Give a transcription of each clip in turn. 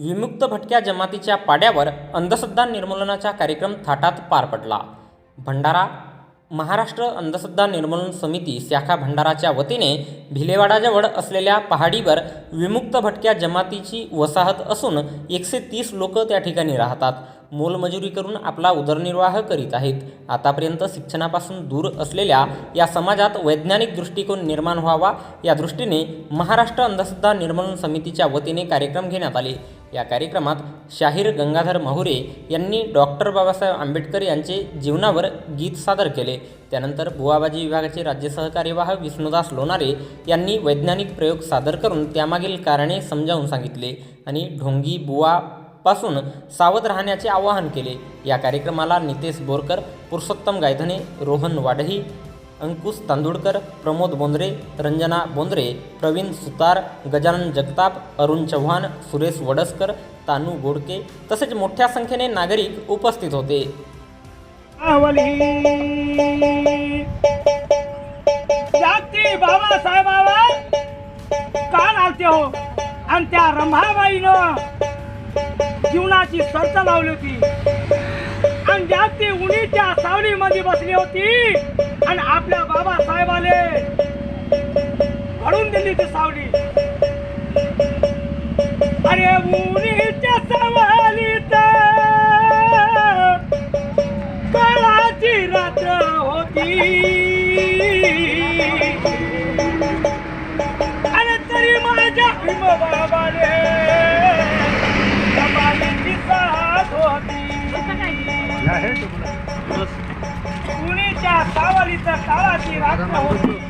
विमुक्त भटक्या जमातीच्या पाड्यावर अंधश्रद्धा निर्मूलनाचा कार्यक्रम थाटात पार पडला. भंडारा महाराष्ट्र अंधश्रद्धा निर्मूलन समिती शाखा भंडाराच्या वतीने भिलेवाडाजवळ असलेल्या पहाडीवर विमुक्त भटक्या जमातीची वसाहत असून एकशे तीस लोक त्या ठिकाणी राहतात. मोलमजुरी करून आपला उदरनिर्वाह करीत आहेत. आतापर्यंत शिक्षणापासून दूर असलेल्या या समाजात वैज्ञानिक दृष्टिकोन निर्माण व्हावा या दृष्टीने महाराष्ट्र अंधश्रद्धा निर्मूलन समितीच्या वतीने कार्यक्रम घेण्यात आले. या कार्यक्रमात शाहीर गंगाधर महुरे यांनी डॉक्टर बाबासाहेब आंबेडकर यांचे जीवनावर गीत सादर केले. त्यानंतर बुवाबाजी विभागाचे राज्य सहकार्यवाह विष्णुदास लोणारे यांनी वैज्ञानिक प्रयोग सादर करून त्यामागील कारणे समजावून सांगितले आणि ढोंगी बुवा पासून सावध राहण्याचे आवाहन केले. या कार्यक्रमाला नितेश बोरकर पुरुषोत्तम गायधने रोहन वाडही अंकुश तांदुळकर प्रमोद बोंद्रे रंजना बोंद्रे प्रवीण सुतार गजानन जगताप अरुण चव्हाण सुरेश वडसकर तानू गोडके तसेच मोठ्या संख्येने नागरिक उपस्थित होते. बाबासाहेबावर काल आलते हो. आणि त्या रंभाबाईनं जीवनाची सर्च लावली होती. आणि जागती उन्हीच्या सावलीमध्ये बसली होती. घडून दिली ती सावली. अरे उन्हीच्या सावलीत काळाची रात्र होती. अरे तरी माझ्या बाबाने कमालीची साथ होती. कुणीच्या सावलीत काळाची रात्र होती.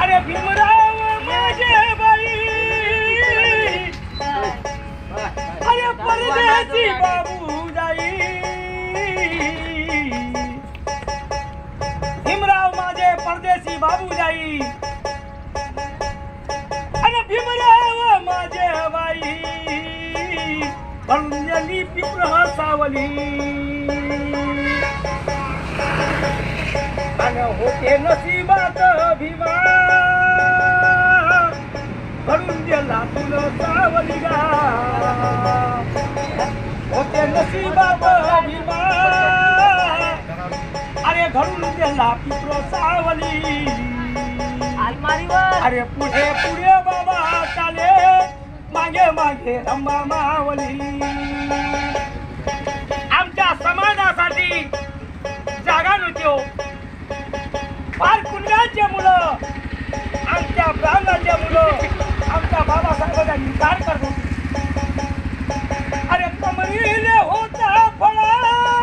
अरे भीमराव माझे बाई. अरे परदेशी बाबू जाई. भीमराव माझे परदेशी बाबू जाई. अरे भीमराव माझे बाई. अंजली पिप्रह सावली. अन होते नशिबात भीमा घडून गेला तुला सावली गा होते नशिबात भीमा अरे घडून गेला पित्र सावली. अरे पुढे पुढे बाबा चाले. मागे मागे रंबा मावली. कुंडाच्या मुलं आमच्या ब्राह्मणाच्या मुलं आमच्या बाबासाहेबांचा निकार करतो अरे कमरीले होता फळा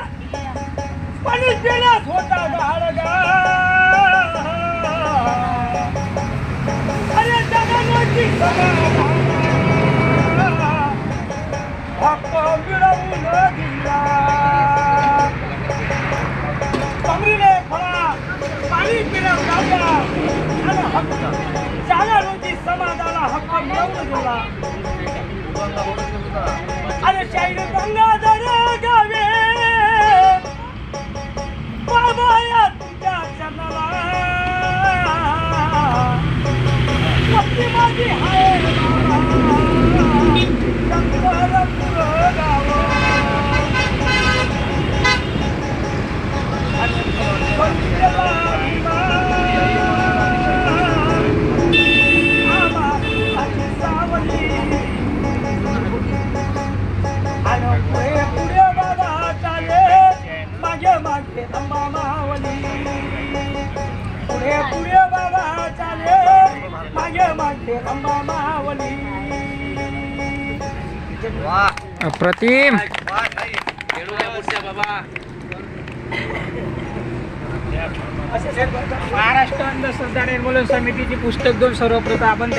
पण दिलाच होता गाडगा अरे जगाची सभा. अरे शाहीर गंगाधर गावे. बाबा या तुझ्या चरणाला. माझी पुढे पुढे बाबा चाले. मागे मागे अंबा मावली. अप्रतिम. महाराष्ट्र अंधश्रद्धा निर्मूलन समितीची पुस्तक दोन सर्वप्रथम आपण त्या